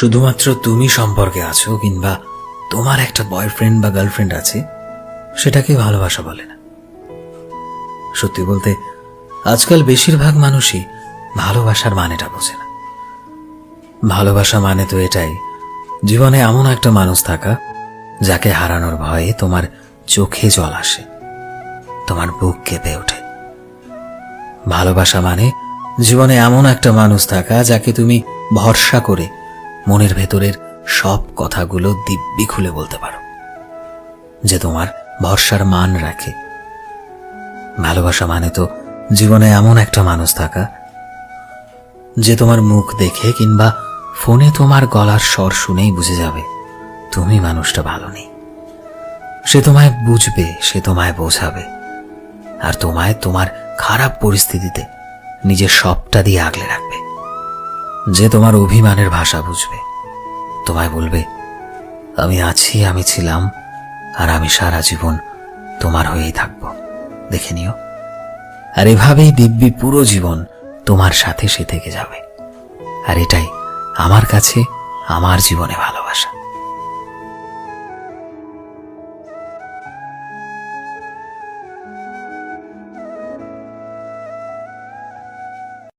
শুধুমাত্র তুমি সম্পর্কে আছো কিংবা তোমার একটা বয়ফ্রেন্ড বা গার্লফ্রেন্ড আছে, সেটাকে ভালোবাসা বলে না। সত্যি বলতে, আজকাল বেশিরভাগ মানুষই ভালোবাসার মানেটা বোঝে না। ভালোবাসা মানে তো এটাই, জীবনে এমন একটা মানুষ থাকা, যাকে হারানোর ভয়ে তোমার চোখে জল আসে, তোমার বুক কেঁপে ওঠে। ভালোবাসা মানে জীবনে এমন একটা মানুষ থাকা, যাকে তুমি ভরসা করে মনের ভেতরের সব কথাগুলো দিব্যি খুলে বলতে পারো। যে তোমার ভরসার মান রাখে। ভালোবাসা মানে তো জীবনে এমন একটা মানুষ থাকা, যে তোমার মুখ দেখে কিংবা ফোনে তোমার গলার স্বর শুনেই বুঝে যাবে, তুমি মানুষটা ভালো নেই। সে তোমায় বুঝবে, সে তোমায় বোঝাবে, আর তোমায় তোমার খারাপ পরিস্থিতিতে নিজের সবটা দিয়ে আগলে রাখবে। যে তোমার অভিমানের ভাষা বুঝবে। তোমায় বলবে, আমি আছি, আমি ছিলাম, আর আমি সারা জীবন তোমার হয়েই থাকব। দেখে নিও। আর এভাবেই দিব্যি পুরো জীবন তোমার সাথে সে থেকে যাবে। আর এটাই আমার কাছে, আমার জীবনে ভালোবাসা।